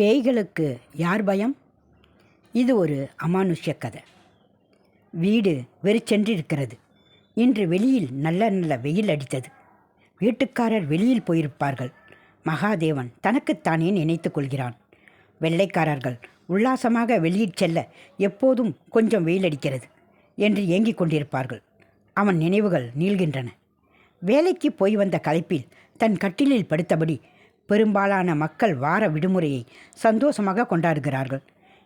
பேய்களுக்கு யார் பயம்? இது ஒரு அமானுஷ்ய கதை. வீடு வெறிச்சென்றிருக்கிறது. இன்று வெளியில் நல்ல நல்ல வெயில் அடித்தது. வீட்டுக்காரர் வெளியில் போயிருப்பார்கள். மகாதேவன் தனக்குத்தானே நினைத்து கொள்கிறான். வெள்ளைக்காரர்கள் உல்லாசமாக வெளியில் செல்ல எப்போதும் கொஞ்சம் வெயில் அடிக்கிறது என்று ஏங்கிக் கொண்டிருப்பார்கள். அவன் நினைவுகள் நீள்கின்றன. வேலைக்கு போய் வந்த களைப்பில் தன் கட்டிலில் படுத்தபடி பெரும்பாலான மக்கள் வார விடுமுறையை சந்தோஷமாக கொண்டாடுகிறார்கள்.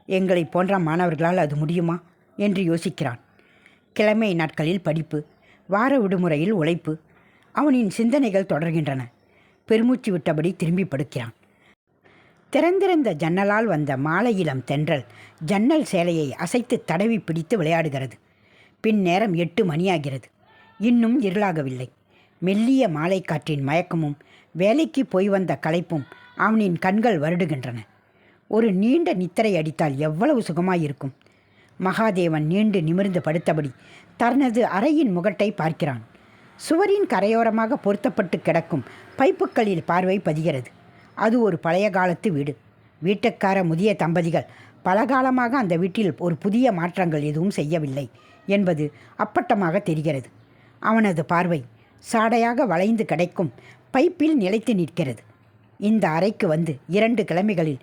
எங்களைப் போன்ற மாணவர்களால் அது முடியுமா? என்று யோசிக்கிறான். கிழமை நாட்களில் படிப்பு வார விடுமுறையில் உழைப்பு அவனின் சிந்தனைகள் தொடர்கின்றன. பெருமூச்சு விட்டபடி திரும்பி படுக்கிறான். திறந்திருந்த ஜன்னலால் வந்த மாலையிலம் தென்றல் ஜன்னல் சேலையை அசைத்து தடவி பிடித்து விளையாடுகிறது. பின் நேரம் எட்டு மணியாகிறது. இன்னும் இருளாகவில்லை. மெல்லிய மாலை காற்றின் மயக்கமும் வேலைக்கு போய் வந்த களைப்பும் அவனின் கண்கள் வருடுகின்றன. ஒரு நீண்ட நித்திரை அடித்தால் எவ்வளவு சுகமாயிருக்கும்? மகாதேவன் நீண்டு நிமிர்ந்து படுத்தபடி தனது அறையின் முகட்டை பார்க்கிறான். சுவரின் கரையோரமாக பொருத்தப்பட்டு கிடக்கும் பைப்புக்களில் பார்வை பதிகிறது. அது ஒரு பழைய காலத்து வீடு. வீட்டுக்கார முதிய தம்பதிகள் பல காலமாக அந்த வீட்டில் ஒரு புதிய மாற்றங்கள் எதுவும் செய்யவில்லை என்பது அப்பட்டமாக தெரிகிறது. அவனது பார்வை சாடையாக வளைந்து கிடைக்கும் பைப்பில் நிலைத்து நிற்கிறது. இந்த அறைக்கு வந்து இரண்டு கிழமைகளில்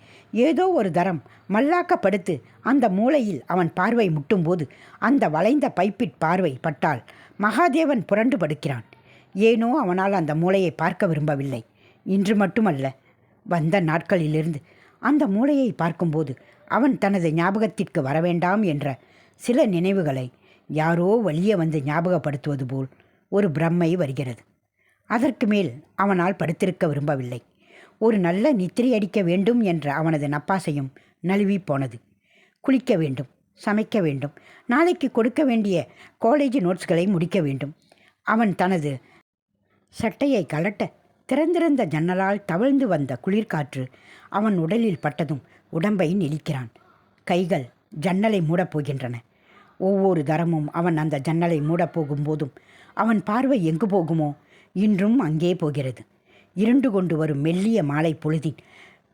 ஏதோ ஒரு தரம் மல்லாக்கப்படுத்து அந்த மூலையில் அவன் பார்வை முட்டும்போது அந்த வளைந்த பைப்பிற் பார்வை பட்டால் மகாதேவன் புரண்டு படுக்கிறான். ஏனோ அவனால் அந்த மூளையை பார்க்க விரும்பவில்லை. இன்று மட்டுமல்ல வந்த நாட்களிலிருந்து அந்த மூளையை பார்க்கும்போது அவன் தனது ஞாபகத்திற்கு வரவேண்டாம் என்ற சில நினைவுகளை யாரோ வழியே வந்து ஞாபகப்படுத்துவது போல் ஒரு பிரம்மை வருகிறது. அதற்கு மேல் அவனால் படுத்திருக்க விரும்பவில்லை. ஒரு நல்ல நித்திரை அடிக்க வேண்டும் என்ற அவனது நப்பாசையும் நழுவி போனது. குளிக்க வேண்டும் சமைக்க வேண்டும் நாளைக்கு கொடுக்க வேண்டிய காலேஜ் நோட்ஸ்களை முடிக்க வேண்டும். அவன் தனது சட்டையை கலட்ட திறந்திருந்த ஜன்னலால் தவழ்ந்து வந்த குளிர்காற்று அவன் உடலில் பட்டதும் உடம்பை நெளிக்கிறான். கைகள் ஜன்னலை மூடப் போகின்றன. ஒவ்வொரு தரமும் அவன் அந்த ஜன்னலை மூடப் போகும்போதும் அவன் பார்வை எங்கு போகுமோ இன்றும் அங்கே போகிறது. இருண்டு கொண்டு வரும் மெல்லிய மாலை பொழுதின்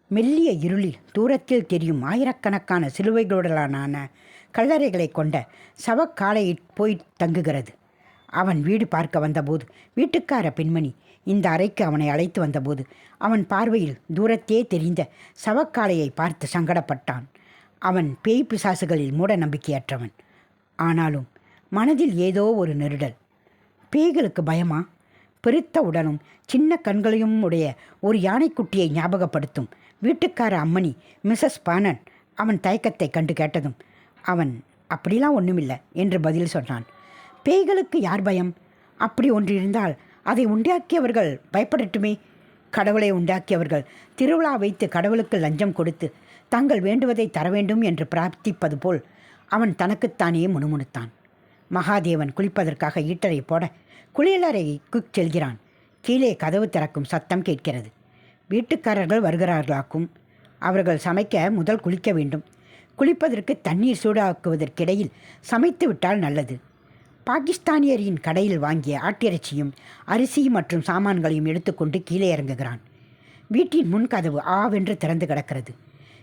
மெல்லிய இருளில் தூரத்தில் தெரியும் ஆயிரக்கணக்கான சிலுவைகளுடனான கல்லறைகளை கொண்ட சவக்காலையில் போய் தங்குகிறது. அவன் வீடு பார்க்க வந்தபோது வீட்டுக்கார பெண்மணி இந்த அறைக்கு அவனை அழைத்து வந்தபோது அவன் பார்வையில் தூரத்தே தெரிந்த சவக்காலையை பார்த்து சங்கடப்பட்டான். அவன் பேய் பிசாசுகளில் மூட நம்பிக்கையற்றவன். ஆனாலும் மனதில் ஏதோ ஒரு நெருடல். பேய்களுக்கு பயமா? பெருத்த உடலும் சின்ன கண்களையும் உடைய ஒரு யானைக்குட்டியை ஞாபகப்படுத்தும். வீட்டுக்கார அம்மணி மிஸ்ஸஸ் பானன் அவன் தயக்கத்தை கண்டு கேட்டதும் அவன் அப்படிலாம் ஒன்றுமில்லை என்று பதில் சொன்னான். பேய்களுக்கு யார் பயம்? அப்படி ஒன்று இருந்தால் அதை உண்டாக்கியவர்கள் பயப்படட்டுமே? கடவுளை உண்டாக்கியவர்கள் திருவிழா வைத்து கடவுளுக்கு லஞ்சம் கொடுத்து தங்கள் வேண்டுவதை தர வேண்டும் என்று பிரார்த்திப்பது போல் அவன் தனக்குத்தானே முணுமுணுத்தான். மகாதேவன் குளிப்பதற்காக ஈட்டரை போட குளியலறைக்கு செல்கிறான். கீழே கதவு திறக்கும் சத்தம் கேட்கிறது. வீட்டுக்காரர்கள் வருகிறார்களாக்கும். அவர்கள் சமைக்க முதல் குளிக்க வேண்டும். குளிப்பதற்கு தண்ணீர் சூடாக்குவதற்கிடையில் சமைத்து விட்டால் நல்லது. பாகிஸ்தானியரின் கடையில் வாங்கிய ஆட்டிறைச்சியும் அரிசி மற்றும் சாமான்களையும் எடுத்துக்கொண்டு கீழே இறங்குகிறான். வீட்டின் முன் கதவு ஆவென்று திறந்து கிடக்கிறது.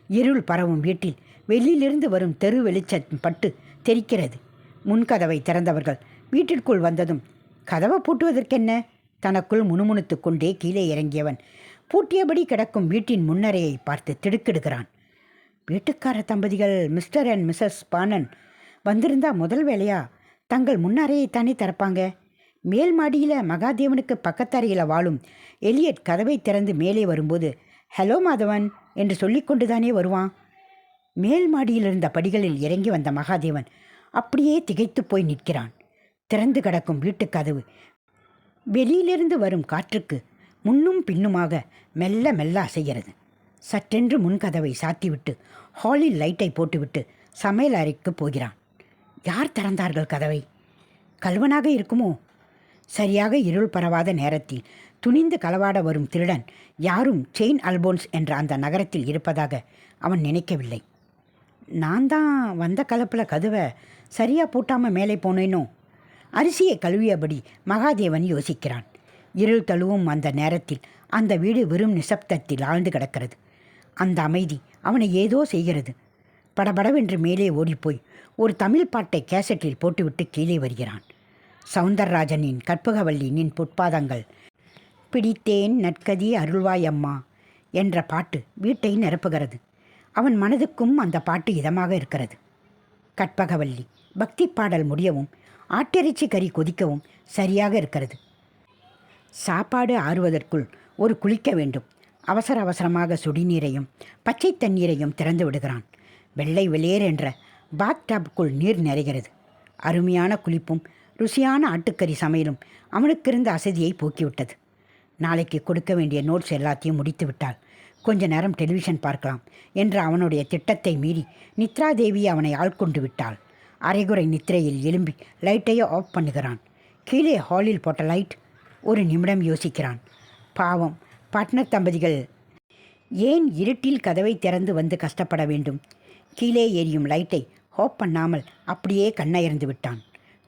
இருள் பரவும் வீட்டில் வெளியிலிருந்து வரும் தெரு வெளிச்சம் பட்டு தெரிக்கிறது முன்கதவை திறந்தவர்கள். வீட்டிற்குள் வந்ததும் கதவை பூட்டுவதற்கென்ன? தனக்குள் முணுமுணுத்து கொண்டே கீழே இறங்கியவன். பூட்டியபடி கிடக்கும் வீட்டின் முன்னரையை பார்த்து திடுக்கிடுகிறான். வீட்டுக்கார தம்பதிகள் மிஸ்டர் அண்ட் மிஸ்ஸஸ் பானன் வந்திருந்தா முதல் வேலையா தங்கள் முன்னறையைத்தானே திறப்பாங்க? மேல் மாடியில் மகாதேவனுக்கு பக்கத்தறையில் வாழும் எலியட் கதவை திறந்து மேலே வரும்போது ஹலோ மாதவன் என்று சொல்லிக்கொண்டுதானே வருவான். மேல் மாடியில் இருந்த படிகளில் இறங்கி வந்த மகாதேவன் அப்படியே திகைத்து போய் நிற்கிறான். திறந்து கிடக்கும் வீட்டுக் கதவு. வெளியிலிருந்து வரும் காற்றுக்கு முன்னும் பின்னுமாக மெல்ல மெல்ல அசைகிறது. சற்றென்று முன்கதவை சாத்திவிட்டு ஹாலில் லைட்டை போட்டுவிட்டு சமையல் அறைக்கு போகிறான். யார் திறந்தார்கள் கதவை? கல்வனாக இருக்குமோ? சரியாக இருள் பரவாத நேரத்தில் துணிந்து களவாட வரும் திருடன் யாரும் செயின் அல்போன்ஸ் என்ற அந்த நகரத்தில் இருப்பதாக அவன் நினைக்கவில்லை. நான் தான் வந்த கலப்பில் கதவை சரியாக பூட்டாமல் மேலே போனேனோ? அரிசியை கழுவியபடி மகாதேவன் யோசிக்கிறான். இருள் தழுவும் அந்த நேரத்தில் அந்த வீடு வெறும் நிசப்தத்தில் ஆழ்ந்து கிடக்கிறது. அந்த அமைதி அவனை ஏதோ செய்கிறது. படபடவென்று மேலே ஓடிப்போய் ஒரு தமிழ் பாட்டை கேசட்டில் போட்டுவிட்டு கீழே வருகிறான். சவுந்தரராஜனின் கற்பகவல்லி நின் பொற்பாதங்கள் பிடித்தேன் நற்கதி அருள்வாய் அம்மா என்ற பாட்டு வீட்டை நிரப்புகிறது. அவன் மனதுக்கும் அந்த பாட்டு இதமாக இருக்கிறது. கற்பகவல்லி. பக்தி பாடல் முடியவும் ஆட்டிறைச்சி கறி கொதிக்கவும் சரியாக இருக்கிறது. சாப்பாடு ஆறுவதற்குள் ஒரு குளிக்க வேண்டும். அவசர அவசரமாக சுடிநீரையும் பச்சை தண்ணீரையும் திறந்து விடுகிறான். வெள்ளை வெளியேர் என்ற பாக்டாப்புக்குள் நீர் நிறைகிறது. அருமையான குளிப்பும் ருசியான ஆட்டுக்கறி சமையலும் அவனுக்கிருந்த அசதியை போக்கிவிட்டது. நாளைக்கு கொடுக்க வேண்டிய நோட்ஸ் எல்லாத்தையும் முடித்து விட்டாள் கொஞ்ச நேரம் டெலிவிஷன் பார்க்கலாம் என்ற அவனுடைய திட்டத்தை மீறி நித்ரா தேவி அவனை ஆட்கொண்டு விட்டாள். அரைகுறை நித்திரையில் எழும்பி லைட்டையே ஆஃப் பண்ணுகிறான். கீழே ஹாலில் போட்ட லைட் ஒரு நிமிடம் யோசிக்கிறான். பாவம் பட்னர் தம்பதிகள் ஏன் இருட்டில் கதவை திறந்து வந்து கஷ்டப்பட வேண்டும்? கீழே எரியும் லைட்டை ஆஃப் பண்ணாமல் அப்படியே கண்ணயர்ந்து விட்டான்.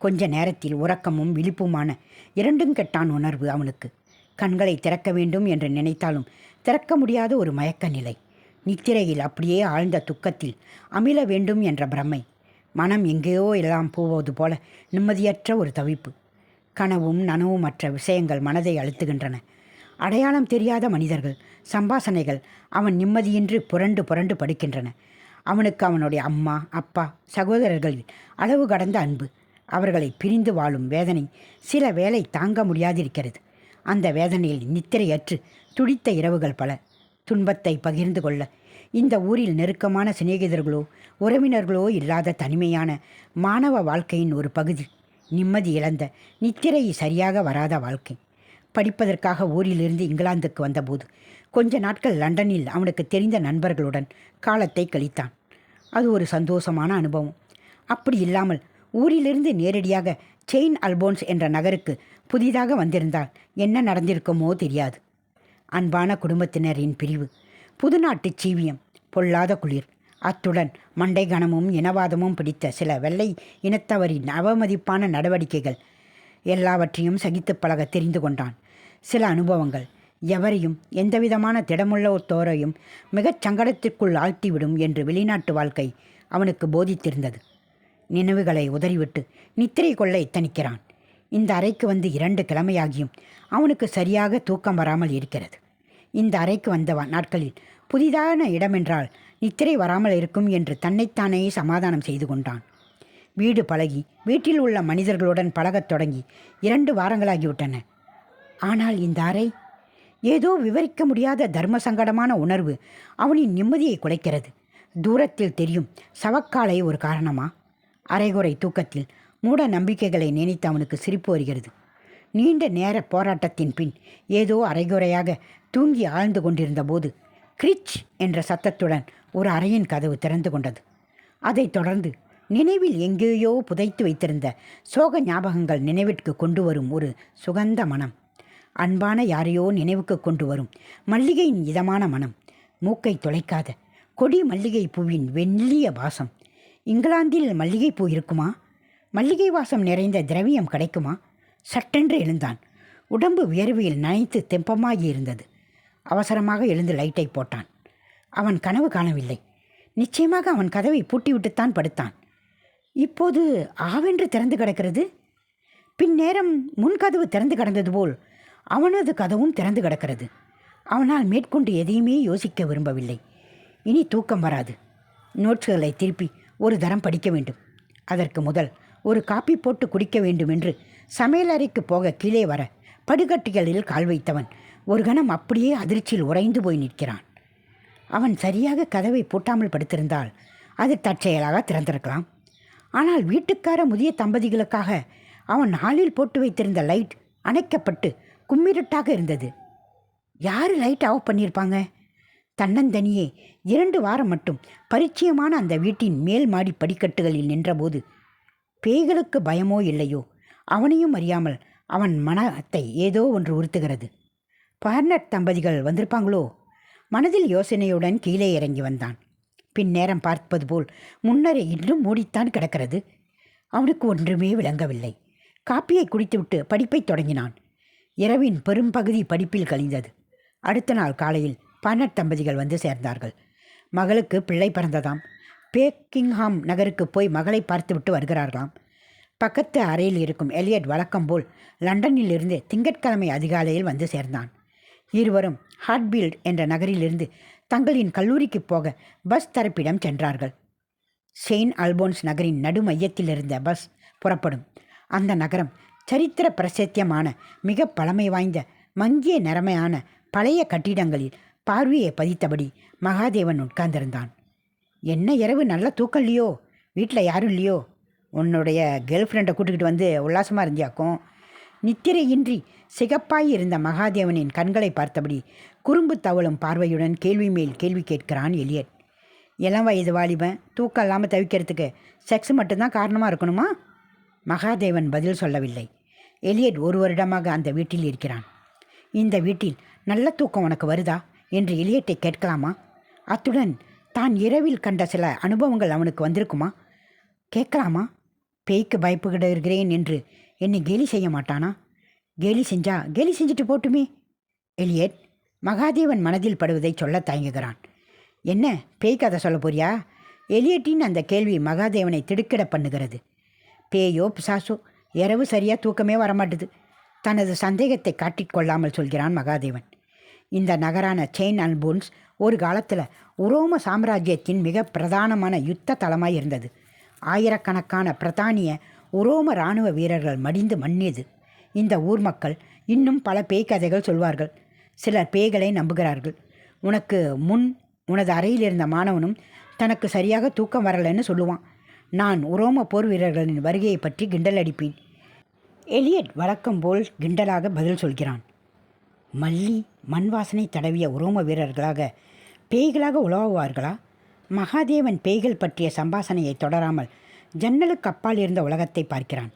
கொஞ்ச நேரத்தில் உறக்கமும் விழிப்புமான இரண்டும் கெட்டான் உணர்வு அவனுக்கு. கண்களை திறக்க வேண்டும் என்று நினைத்தாலும் திறக்க முடியாத ஒரு மயக்க நிலை நித்திரையில் அப்படியே ஆழ்ந்த துக்கத்தில் அமில வேண்டும் என்ற பிரமை. மனம் எங்கேயோ எல்லாம் போவது போல நிம்மதியற்ற ஒரு தவிப்பு. கனவும் நனவுமற்ற விஷயங்கள் மனதை அழுத்துகின்றன. அடையாளம் தெரியாத மனிதர்கள் சம்பாசனைகள் அவன் நிம்மதியின்றி புரண்டு புரண்டு படுக்கின்றன. அவனுக்கு அவனுடைய அம்மா அப்பா சகோதரர்களில் அளவு கடந்த அன்பு. அவர்களை பிரிந்து வாழும் வேதனை சில வேலை தாங்க முடியாதிருக்கிறது. அந்த வேதனையில் நித்திரையற்று துடித்த இரவுகள் பல. துன்பத்தை பகிர்ந்து கொள்ள. இந்த ஊரில் நெருக்கமான சிநேகிதர்களோ உறவினர்களோ இல்லாத தனிமையான மாணவ வாழ்க்கையின் ஒரு பகுதி. நிம்மதி இழந்த நித்திரை சரியாக வராத வாழ்க்கை. படிப்பதற்காக ஊரிலிருந்து இங்கிலாந்துக்கு வந்தபோது கொஞ்ச நாட்கள் லண்டனில் அவனுக்கு தெரிந்த நண்பர்களுடன் காலத்தை கழித்தான். அது ஒரு சந்தோஷமான அனுபவம். அப்படி இல்லாமல் ஊரிலிருந்து நேரடியாக செயின் அல்போன்ஸ் என்ற நகருக்கு புதிதாக வந்திருந்தால் என்ன நடந்திருக்குமோ தெரியாது. அன்பான குடும்பத்தினரின் பிரிவு. புதுநாட்டு சீவியம் பொல்லாத குளிர். அத்துடன் மண்டை கணமும் இனவாதமும் பிடித்த சில வெள்ளை இனத்தவரின் அவமதிப்பான நடவடிக்கைகள் எல்லாவற்றையும் சகித்து பழக தெரிந்து கொண்டான். சில அனுபவங்கள். எவரையும் எந்தவிதமான திடமுள்ள தோரையும் மிகச் சங்கடத்திற்குள் ஆழ்த்திவிடும் என்று வெளிநாட்டு வாழ்க்கை அவனுக்கு போதித்திருந்தது. நினைவுகளை உதறிவிட்டு நித்திரை கொள்ள எத்தனிக்கிறான் இந்த அறைக்கு வந்து இரண்டு கிழமையாகியும் அவனுக்கு சரியாக தூக்கம் வராமல் இருக்கிறது. இந்த அறைக்கு வந்த நாட்களில் புதிதான இடமென்றால் நித்திரை வராமல் இருக்கும் என்று தன்னைத்தானே சமாதானம் செய்து கொண்டான். வீடு பழகி வீட்டில் உள்ள மனிதர்களுடன் பழகத் தொடங்கி இரண்டு வாரங்களாகிவிட்டன. ஆனால் இந்த அறை ஏதோ விவரிக்க முடியாத தர்ம சங்கடமான உணர்வு அவனின் நிம்மதியை குலைக்கிறது. தூரத்தில் தெரியும் சவக்காலை ஒரு காரணமா? அரைகுறை தூக்கத்தில் மூட நம்பிக்கைகளை நினைத்து அவனுக்கு சிரிப்பு வருகிறது. நீண்ட நேர போராட்டத்தின் பின் ஏதோ அரைகுறையாக தூங்கி ஆழ்ந்து கொண்டிருந்த போது கிரிச் என்ற சத்தத்துடன் ஒரு அறையின் கதவு திறந்து கொண்டது. அதைத் தொடர்ந்து நினைவில் எங்கேயோ புதைத்து வைத்திருந்த சோக ஞாபகங்கள் நினைவிற்கு கொண்டு வரும் ஒரு சுகந்த மனம். அன்பான யாரையோ நினைவுக்கு கொண்டு வரும் மல்லிகையின் இதமான மனம். மூக்கை தொலைக்காத கொடி மல்லிகை பூவின் வெள்ளிய வாசம். இங்கிலாந்தில் மல்லிகை பூ இருக்குமா? மல்லிகை வாசம் நிறைந்த திரவியம் கிடைக்குமா? சட்டென்று எழுந்தான். உடம்பு வியர்வையில் நனைத்து தெப்பமாகி இருந்தது அவசரமாக எழுந்து லைட்டை போட்டான். அவன் கனவு காணவில்லை. நிச்சயமாக அவன் கதவை பூட்டிவிட்டுத்தான் படுத்தான். இப்போது ஆவென்று திறந்து கிடக்கிறது? பின்னேரம் முன்கதவு திறந்து கிடந்தது போல் அவனது கதவும் திறந்து கிடக்கிறது. அவனால் மேற்கொண்டு எதையுமே யோசிக்க விரும்பவில்லை. இனி தூக்கம் வராது. நோட்ஸ்களை திருப்பி ஒரு தரம் படிக்க வேண்டும். அதற்கு முதல் ஒரு காப்பி போட்டு குடிக்க வேண்டுமென்று சமையலறைக்கு போக கீழே வர படுகட்டிகளில் கால் வைத்தவன் ஒரு கணம் அப்படியே அதிர்ச்சியில் உறைந்து போய் நிற்கிறான். அவன் சரியாக கதவை பூட்டாமல் படுத்திருந்தால் அது தற்செயலாக திறந்திருக்கலாம். ஆனால் வீட்டுக்கார முதிய தம்பதிகளுக்காக அவன் ஹாலில் போட்டு வைத்திருந்த லைட் அணைக்கப்பட்டு கும்மிருட்டாக இருந்தது. யார் லைட் ஆஃப் பண்ணியிருப்பாங்க? தன்னந்தனியே இரண்டு வாரம் மட்டும் பரிச்சயமான அந்த வீட்டின் மேல் மாடி படிக்கட்டுகளில் நின்றபோது பேய்களுக்கு பயமோ இல்லையோ? அவனையும் அறியாமல் அவன் மனத்தை ஏதோ ஒன்று உறுத்துகிறது. பர்னட் தம்பதிகள் வந்திருப்பாங்களோ? மனதில் யோசனையுடன் கீழே இறங்கி வந்தான். பின் நேரம் பார்ப்பது போல் முன்னரே இன்னும் மூடித்தான் கிடக்கிறது. அவனுக்கு ஒன்றுமே விளங்கவில்லை. காப்பியை குடித்துவிட்டு படிப்பை தொடங்கினான். இரவின் பெரும்பகுதி படிப்பில் கழிந்தது. அடுத்த நாள் காலையில் பன்னட் தம்பதிகள் வந்து சேர்ந்தார்கள். மகளுக்கு பிள்ளை பிறந்ததாம். பேக்கிங்ஹாம் நகருக்கு போய் மகளை பார்த்துவிட்டு வருகிறார்களாம். பக்கத்து அறையில் இருக்கும் எலியட் வழக்கம் போல் லண்டனிலிருந்து திங்கட்கிழமை அதிகாலையில் வந்து சேர்ந்தான். இருவரும் ஹார்ட்பீல்ட் என்ற நகரிலிருந்து தங்களின் கல்லூரிக்கு போக பஸ் தரப்பிடம் சென்றார்கள். செயின் அல்போன்ஸ் நகரின் நடு மையத்தில் இருந்த பஸ் புறப்படும். அந்த நகரம் சரித்திர பிரசித்தியமான மிக பழமை வாய்ந்த மங்கிய நிறமையான பழைய கட்டிடங்களில் பார்வையை பதித்தபடி மகாதேவன் உட்கார்ந்திருந்தான். என்ன இரவு? நல்ல தூக்கம் இல்லையோ? வீட்டில் யாரும் இல்லையோ? உன்னுடைய கேர்ள் ஃப்ரெண்டை கூட்டிக்கிட்டு வந்து உல்லாசமாக இருந்தியாக்கும். நித்திரையின்றி சிகப்பாய் இருந்த மகாதேவனின் கண்களை பார்த்தபடி குறும்பு தவளும் பார்வையுடன் கேள்வி மேல் கேள்வி கேட்கிறான் எலியட். இளம் வயது வாலிபன். தூக்கம் இல்லாமல் தவிக்கிறதுக்கு செக்ஸ் மட்டும்தான் காரணமாக இருக்கணுமா? மகாதேவன் பதில் சொல்லவில்லை. எலியட் ஒரு வருடமாக அந்த வீட்டில் இருக்கிறான். இந்த வீட்டில் நல்ல தூக்கம் உனக்கு வருதா? என்று எலியட்டை கேட்கலாமா? அத்துடன் தான் இரவில் கண்ட சில அனுபவங்கள் அவனுக்கு வந்திருக்குமா? கேட்கலாமா? பேய்க்கு பயப்படுகிறேன் என்று என்னை கேலி செய்ய மாட்டானா? கேலி செஞ்சா கேலி செஞ்சுட்டு போட்டுமே. எலியட் மகாதேவன் மனதில் படுவதை சொல்ல தயங்குகிறான். என்ன பேய் கதை சொல்ல போறியா? எலியட்டின் அந்த கேள்வி மகாதேவனை திடுக்கிட பண்ணுகிறது. பேயோ பிசாசோ இரவு சரியாக தூக்கமே வரமாட்டுது. தனது சந்தேகத்தை காட்டிக்கொள்ளாமல் சொல்கிறான் மகாதேவன். இந்த நகரான செயின் அல்போன்ஸ் ஒரு காலத்தில் உரோம சாம்ராஜ்யத்தின் மிக பிரதானமான யுத்த தலமாய் இருந்தது ஆயிரக்கணக்கான பிரதானிய உரோம இராணுவ வீரர்கள் மடிந்து மண்ணியது. இந்த ஊர் மக்கள் இன்னும் பல பேய் கதைகள் சொல்வார்கள். சிலர் பேய்களை நம்புகிறார்கள். உனக்கு முன் உனது அறையில் இருந்த மாணவனும் தனக்கு சரியாக தூக்கம் வரலைன்னு சொல்லுவான். நான் உரோம போர் வீரர்களின் வருகையை பற்றி கிண்டல் அடிப்பேன். எலியட் வழக்கம் போல் கிண்டலாக பதில் சொல்கிறான். மல்லி மண் வாசனை தடவிய உரோம வீரர்களாக பேய்களாக உலவுவார்களா? மகாதேவன் பேய்கள் பற்றிய சம்பாசனையை தொடராமல் ஜன்னலுக்கு அப்பால் இருந்த உலகத்தை பார்க்கிறான்.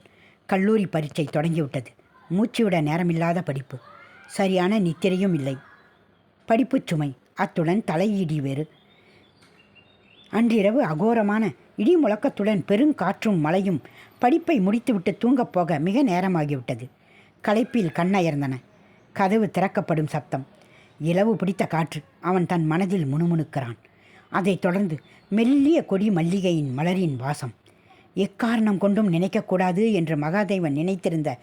கல்லூரி பரீட்சை தொடங்கிவிட்டது. மூச்சுவிட நேரமில்லாத படிப்பு. சரியான நித்திரையும் இல்லை. படிப்புச் சுமை. அத்துடன் தலையீடி வேறு. அன்றிரவு அகோரமான இடி முழக்கத்துடன் பெருங்காற்றும் மழையும் படிப்பை முடித்துவிட்டு தூங்கப் போக மிக நேரமாகிவிட்டது. களைப்பில் கண்ணயர்ந்தன. கதவு திறக்கப்படும் சத்தம் இலவு பிடித்த காற்று அவன் தன் மனதில் முணுமுணுக்கிறான். அதைத் தொடர்ந்து மெல்லிய கொடி மல்லிகையின் மலரின் வாசம். எக்காரணம் கொண்டும் நினைக்கக்கூடாது என்று மகாதேவன் நினைத்திருந்த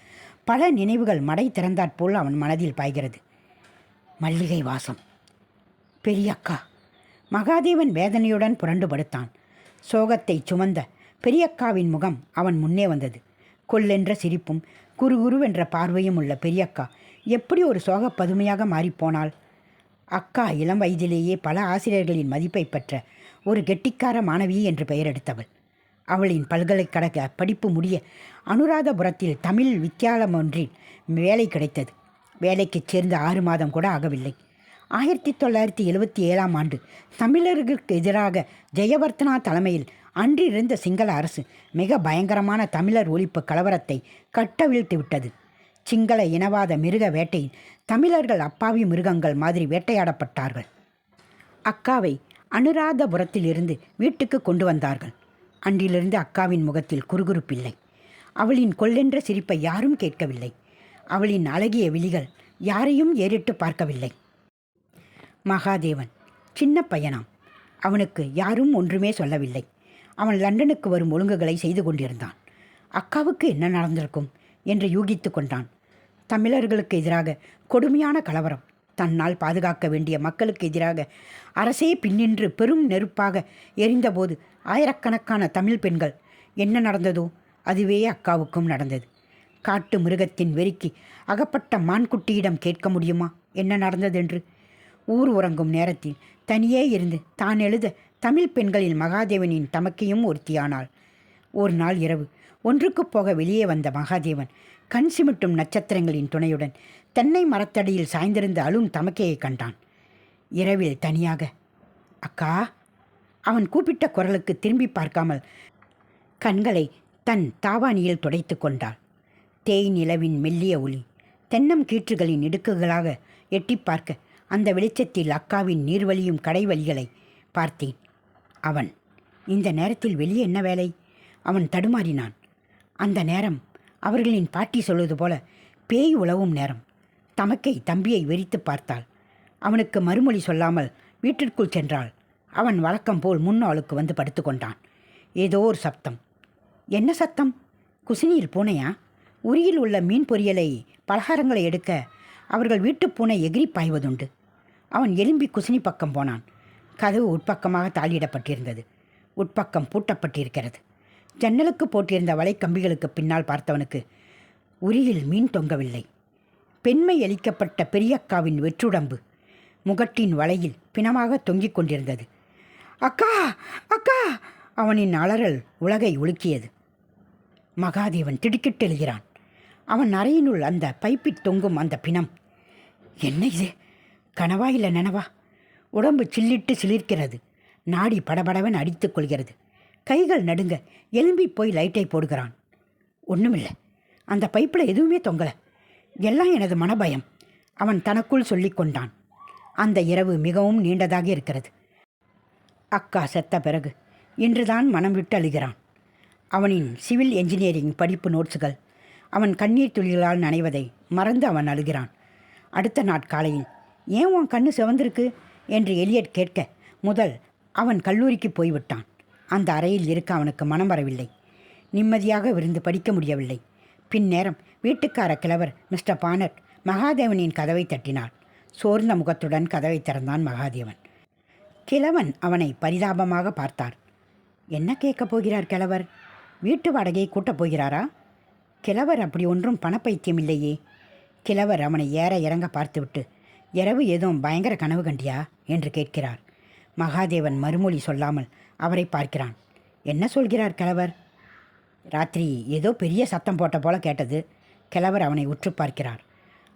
பல நினைவுகள் மடை திறந்தாற்போல் அவன் மனதில் பாய்கிறது. மல்லிகை வாசம். பெரியக்கா. மகாதேவன் வேதனையுடன் புரண்டு படுத்தான். சோகத்தை சுமந்த பெரியக்காவின் முகம் அவன் முன்னே வந்தது. கொல்லென்ற சிரிப்பும் குறுகுருவென்ற பார்வையும் உள்ள பெரியக்கா எப்படி ஒரு சோக பதுமையாக மாறிப்போனாள்? அக்கா இளம் வயதிலேயே பல ஆசிரியர்களின் மதிப்பை பெற்ற ஒரு கெட்டிக்கார மாணவி என்று பெயர் எடுத்தவள் அவளின் பல்கலைக்கழக படிப்பு முடிய அனுராதபுரத்தில் தமிழ் வித்தியாலம் ஒன்றில் வேலை கிடைத்தது. வேலைக்குச் சேர்ந்து ஆறு மாதம் கூட ஆகவில்லை. ஆயிரத்தி தொள்ளாயிரத்தி எழுபத்தி ஏழாம் ஆண்டு தமிழர்களுக்கு எதிராக ஜெயவர்த்தனா தலைமையில் அன்றிருந்த சிங்கள அரசு மிக பயங்கரமான தமிழர் ஒழிப்பு கலவரத்தை கட்டவிழ்த்து விட்டது. சிங்கள இனவாத மிருக வேட்டையில் தமிழர்கள் அப்பாவி மிருகங்கள் மாதிரி வேட்டையாடப்பட்டார்கள். அக்காவை அனுராதபுரத்தில் இருந்து வீட்டுக்கு கொண்டு வந்தார்கள். அன்றிலிருந்து அக்காவின் முகத்தில் குறுகுறுப்பில்லை. அவளின் கொல்லென்ற சிரிப்பை யாரும் கேட்கவில்லை. அவளின் அழகிய விழிகள் யாரையும் ஏறிட்டு பார்க்கவில்லை. மகாதேவன் சின்ன பையனாம். அவனுக்கு யாரும் ஒன்றுமே சொல்லவில்லை. அவன் லண்டனுக்கு வரும் ஒழுங்குகளை செய்து கொண்டிருந்தான். அக்காவுக்கு என்ன நடந்திருக்கும்? என்று யூகித்து கொண்டான். தமிழர்களுக்கு எதிராக கொடுமையான கலவரம். தன்னால் பாதுகாக்க வேண்டிய மக்களுக்கு எதிராக அரசே பின்னின்று பெரும் நெருப்பாக எரிந்தபோது ஆயிரக்கணக்கான தமிழ் பெண்கள் என்ன நடந்ததோ அதுவே அக்காவுக்கும் நடந்தது. காட்டு மிருகத்தின் வெறிக்கு அகப்பட்ட மான்குட்டியிடம் கேட்க முடியுமா? என்ன நடந்ததென்று? ஊர் உறங்கும் நேரத்தில் தனியே இருந்து தான் எழுத தமிழ் பெண்களில் மகாதேவனின் தமக்கையும் ஒருத்தியானாள். ஒரு நாள் இரவு ஒன்றுக்கு போக வெளியே வந்த மகாதேவன் கண் சிமிட்டும் நட்சத்திரங்களின் துணையுடன் தென்னை மரத்தடியில் சாய்ந்திருந்த அழும் தமக்கையை கண்டான். இரவில் தனியாக அக்கா அவன் கூப்பிட்ட குரலுக்கு திரும்பி பார்க்காமல் கண்களை தன் தாவானியில் துடைத்து கொண்டாள். தேய் நிலவின் மெல்லிய ஒளி தென்னம் கீற்றுகளின் இடுக்குகளாக எட்டி பார்க்க அந்த வெளிச்சத்தில் அக்காவின் நீர்வழியும் கடைவழிகளை பார்த்தேன். அவன் இந்த நேரத்தில் வெளியே என்ன வேலை? அவன் தடுமாறினான். அந்த நேரம் அவர்களின் பாட்டி சொல்வது போல பேய் உழவும் நேரம். தமக்கை தம்பியை வெறித்து பார்த்தாள். அவனுக்கு மறுமொழி சொல்லாமல் வீட்டிற்குள் சென்றாள். அவன் வழக்கம் போல் முன்னாளுக்கு வந்து படுத்துக்கொண்டான் ஏதோ ஒரு சப்தம். என்ன சத்தம் குசினியில் பூனையா? உரியில் உள்ள மீன் பொரியலை பலகாரங்களை எடுக்க அவர்கள் வீட்டுப் பூனை எகிரி பாய்வதுண்டு. அவன் எலும்பி குசினி பக்கம் போனான். கதவு உட்பக்கமாக தாளிடப்பட்டிருந்தது. உட்பக்கம் பூட்டப்பட்டிருக்கிறது. ஜன்னலுக்கு போட்டிருந்த வலைக்கம்பிகளுக்கு பின்னால் பார்த்தவனுக்கு உரியில் மீன் தொங்கவில்லை. பெண்மை அளிக்கப்பட்ட பெரியக்காவின் வெற்றுடம்பு முகட்டின் வலையில் பிணமாக தொங்கிக் கொண்டிருந்தது. அக்கா அக்கா! அவனின் அலறல் உலகை உலுக்கியது. மகாதேவன் திடுக்கிட்டு எழுகிறான். அவன் அறையினுள் அந்த பைப்பில் தொங்கும் அந்த பிணம். என்ன இது? கனவா இல்லை நனவா? உடம்பு சில்லிட்டு சிலிர்க்கிறது. நாடி படபடவன் அடித்துக் கொள்கிறது. கைகள் நடுங்க எலும்பி போய் லைட்டை போடுகிறான். ஒன்றுமில்லை அந்த பைப்பில் எதுவுமே தொங்கலை. எல்லாம் எனது மனபயம். அவன் தனக்குள் சொல்லி கொண்டான். அந்த இரவு மிகவும் நீண்டதாக இருக்கிறது. அக்கா செத்த பிறகு இன்றுதான் மனம் விட்டு அழுகிறான். அவனின் சிவில் என்ஜினியரிங் படிப்பு நோட்ஸுகள் அவன் கண்ணீர் துளிகளால் நனைவதை மறந்து அவன் அழுகிறான். அடுத்த நாட்காலையில் ஏன் உன் கண்ணு சிவந்திருக்கு? என்று எலியட் கேட்க முதல் அவன் கல்லூரிக்கு போய்விட்டான். அந்த அறையில் இருக்க அவனுக்கு மனம் வரவில்லை. நிம்மதியாக விருந்து படிக்க முடியவில்லை. பின்னேரம் வீட்டுக்கார கிழவர் மிஸ்டர் பானட் மகாதேவனின் கதவை தட்டினார் சோர்ந்த முகத்துடன் கதவை திறந்தான் மகாதேவன். கிழவன் அவனை பரிதாபமாக பார்த்தார் என்ன கேட்கப் போகிறார் கிழவர்? வீட்டு வாடகையை கூட்டப் போகிறாரா? கிழவர் அப்படி ஒன்றும் பணப்பைத்தியம் இல்லையே கிழவர் அவனை ஏற இறங்க பார்த்துவிட்டு இரவு ஏதும் பயங்கர கனவு கண்டியா என்று கேட்கிறார். மகாதேவன் மறுமொழி சொல்லாமல் அவரை பார்க்கிறான். என்ன சொல்கிறார் கிழவர் ராத்திரி ஏதோ பெரிய சத்தம் போட்ட போல கேட்டது. கிழவர் அவனை உற்று பார்க்கிறார்.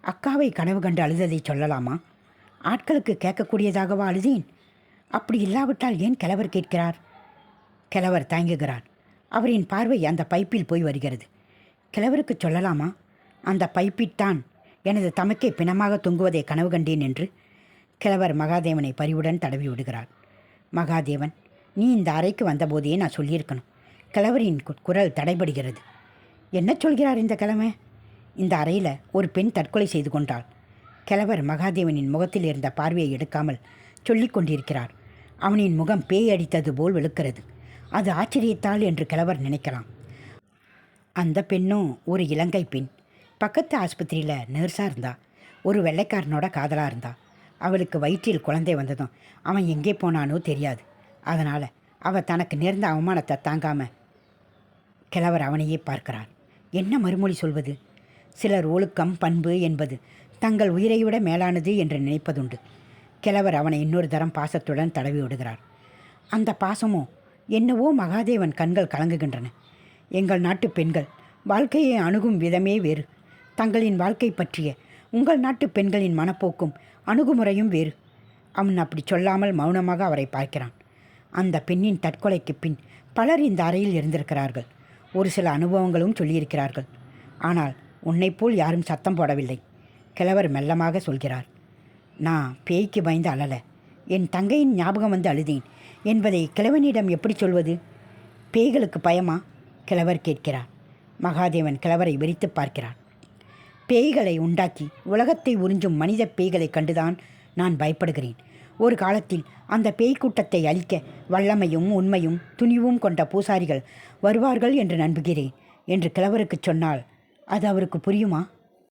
அக்காவை கனவு கண்டு அழுததை சொல்லலாமா? ஆட்களுக்கு கேட்கக்கூடியதாகவா அழுதேன்? அப்படி இல்லாவிட்டால் ஏன் கிழவர் கேட்கிறார்? கிழவர் தயங்குகிறார். அவரின் பார்வை அந்த பைப்பில் போய் வருகிறது. கிழவருக்கு சொல்லலாமா? அந்த பைப்பில்தான் எனது தமக்கை பிணமாக தொங்குவதை கனவு கண்டேன் என்று கிழவர் மகாதேவனை பரிவுடன் தடவி விடுகிறார். மகாதேவன் நீ இந்த அறைக்கு வந்தபோதே நான் சொல்லியிருக்கணும். கிழவரின் கு- குரல் தடைபடுகிறது. என்ன சொல்கிறார் இந்த கிழமை இந்த அறையில் ஒரு பெண் தற்கொலை செய்து கொண்டாள். கிழவர் மகாதேவனின் முகத்தில் இருந்த பார்வையை எடுக்காமல் சொல்லிக் கொண்டிருக்கிறார். அவனின் முகம் பேய் அடித்தது போல் வெளுக்கிறது. அது ஆச்சரியத்தால் என்று கிழவர் நினைக்கலாம். அந்த பெண்ணும் ஒரு இலங்கை பெண். பக்கத்து ஆஸ்பத்திரியில் நர்ஸாக இருந்தா. ஒரு வெள்ளைக்காரனோட காதலாக இருந்தா. அவளுக்கு வயிற்றில் குழந்தை வந்ததும் அவன் எங்கே போனானோ தெரியாது. அதனால் அவள் தனக்கு நேர்ந்த அவமானத்தை தாங்காமல் கிழவர் அவனையே பார்க்கிறார். என்ன மறுமொழி சொல்வது? சிலர் ஒழுக்கம் பண்பு என்பது தங்கள் உயிரை விட மேலானது என்று நினைப்பதுண்டு. கிழவர் அவனை இன்னொரு தரம் பாசத்துடன் தடவி விடுகிறார். அந்த பாசமோ என்னவோ மகாதேவன் கண்கள் கலங்குகின்றன. எங்கள் நாட்டு பெண்கள் வாழ்க்கையை அணுகும் விதமே வேறு. தங்களின் வாழ்க்கை பற்றிய உங்கள் நாட்டு பெண்களின் மனப்போக்கும் அணுகுமுறையும் வேறு. அவன் அப்படி சொல்லாமல் மௌனமாக அவரை பார்க்கிறான். அந்த பெண்ணின் தற்கொலைக்கு பின் பலர் இந்த அறையில் இருந்திருக்கிறார்கள். ஒரு சில அனுபவங்களும் சொல்லியிருக்கிறார்கள். ஆனால் உன்னைப் போல் யாரும் சத்தம் போடவில்லை. கிழவர் மெல்லமாக சொல்கிறார் நான் பேய்க்கு பயந்து அழல. என் தங்கையின் ஞாபகம் வந்து அழுதேன். என்பதை கிழவனிடம் எப்படி சொல்வது? பேய்களுக்கு பயமா? கிழவர் கேட்கிறார். மகாதேவன் கிழவரை வெறித்து பார்க்கிறார் பேய்களை உண்டாக்கி உலகத்தை உறிஞ்சும் மனித பேய்களை கண்டுதான் நான் பயப்படுகிறேன். ஒரு காலத்தில் அந்த பேய்க்கூட்டத்தை அழிக்க வல்லமையும் உண்மையும் துணிவும் கொண்ட பூசாரிகள் வருவார்கள் என்று நம்புகிறேன் என்று கிழவருக்கு சொன்னால் அது அவருக்கு புரியுமா?